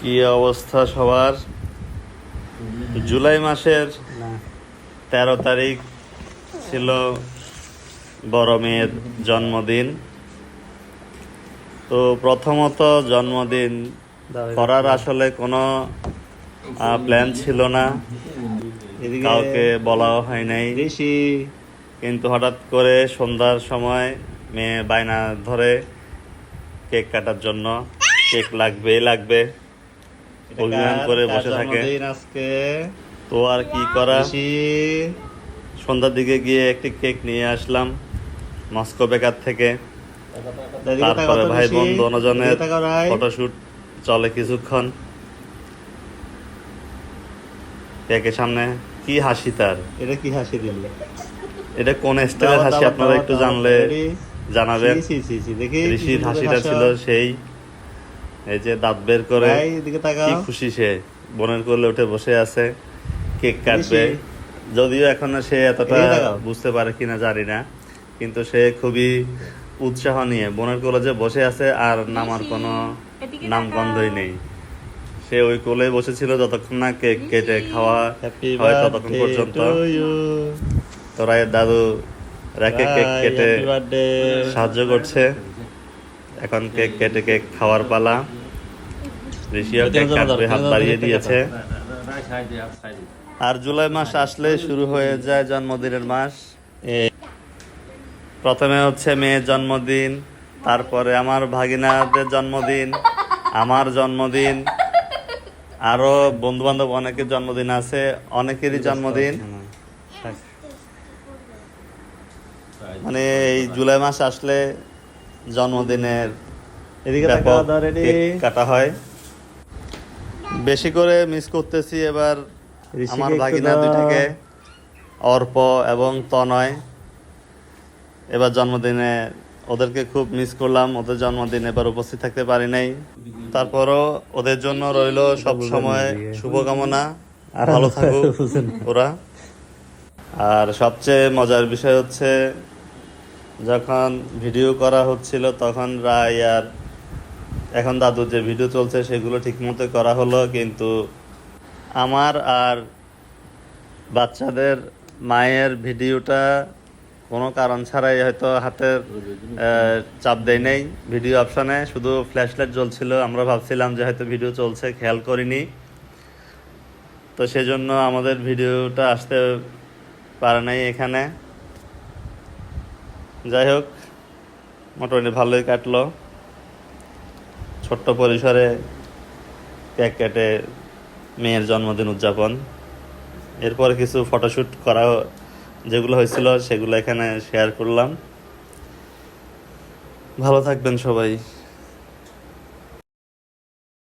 কি অবস্থা সবার? জুলাই মাসের তেরো তারিখ ছিল বড় মেয়ের জন্মদিন। তো প্রথমত জন্মদিন করার আসলে কোনো প্ল্যান ছিল না। কাউকে বলাও হয় নাই। কিন্তু হঠাৎ করে সন্ধ্যার সময় মেয়ে বায়না ধরে কেক কাটার জন্য। কেক লাগবেই লাগবে। অভিমান করে? বসে থাকে। আজকে? তো আর কি করা? সন্ধ্যার দিকে গিয়ে একটি কেক নিয়ে আসলাম মস্কো বেকার থেকে। তারপরে ভাই। ফটোশুট চলে কিছুক্ষণ। কেকের সামনে কি হাসি তার? এটা কি হাসি দিলে? এটা কোন স্টাইলের হাসি? আপনারা একটু জানলে জানাবেন। ঋষির হাসিটা ছিল সেই এই যে দাঁত বের করে কি খুশি সে। বোনের কোলে উঠে বসে আছে কেক কাটবে। যদিও এখনও সে এতটা বুঝতে পারে কিনা জানি না কিন্তু সে খুবই উৎসাহ নিয়ে বোনের কোলে যে বসে আছে আর নামার কোনো নাম গন্ধই নেই। সে ওই কোলে বসেছিল যতক্ষণ না কেক কেটে খাওয়া হয় ততক্ষণ পর্যন্ত। তোরা দাদু রেখে কেক কেটে সাহায্য করছে। এখন কেক কেটে কেক খাওয়ার পালা। ঋষিও কেক কাটবে হাত বাড়িয়ে দিয়েছে। আর জুলাই মাস আসলে শুরু হয়ে যায় জন্মদিনের মাস। প্রথমে হচ্ছে মেয়ের জন্মদিন তারপরে আমার ভাগিনাদের জন্মদিন আমার জন্মদিন আরও বন্ধু বান্ধব অনেকের জন্মদিন আছে অনেকেরই জন্মদিন। মানে এই জুলাই মাস আসলে জন্মদিনের কাটা হয়। বেশি করে মিস করতেছি এবার আমার ভাগিনা। দুইটাকে অর্প এবং তনয়। এবার জন্মদিনে ওদেরকে খুব মিস করলাম ওদের জন্মদিন এবার উপস্থিত থাকতে পারি নাই। তারপরও ওদের জন্য রইল সব সময় শুভকামনা। ভালো থাকুক ওরা। আর সবচেয়ে মজার বিষয় হচ্ছে যখন ভিডিও করা হচ্ছিল, তখন রায় আর এখন দাদুর যে ভিডিও চলছে, সেগুলো ঠিকমতো করা হলো, কিন্তু আমার আর বাচ্চাদের মায়ের ভিডিওটা কোনো কারণ ছাড়াই হয়তো হাতের চাপ দেয় নেই ভিডিও অপশানে শুধু ফ্ল্যাশ লাইট জ্বলছিল। আমরা ভাবছিলাম যে হয়তো ভিডিও চলছে, খেয়াল করিনি। তো সেজন্য আমাদের ভিডিওটা আসতে পারে নাই এখানে। যাই হোক মোটামুটি ভালোই কাটলো। ছোট্ট পরিসরে কেক কেটে মেয়ের জন্মদিন উদযাপন। এরপর কিছু ফটোশ্যুট করা যেগুলো হয়েছিল সেগুলো এখানে শেয়ার করলাম। ভালো থাকবেন সবাই।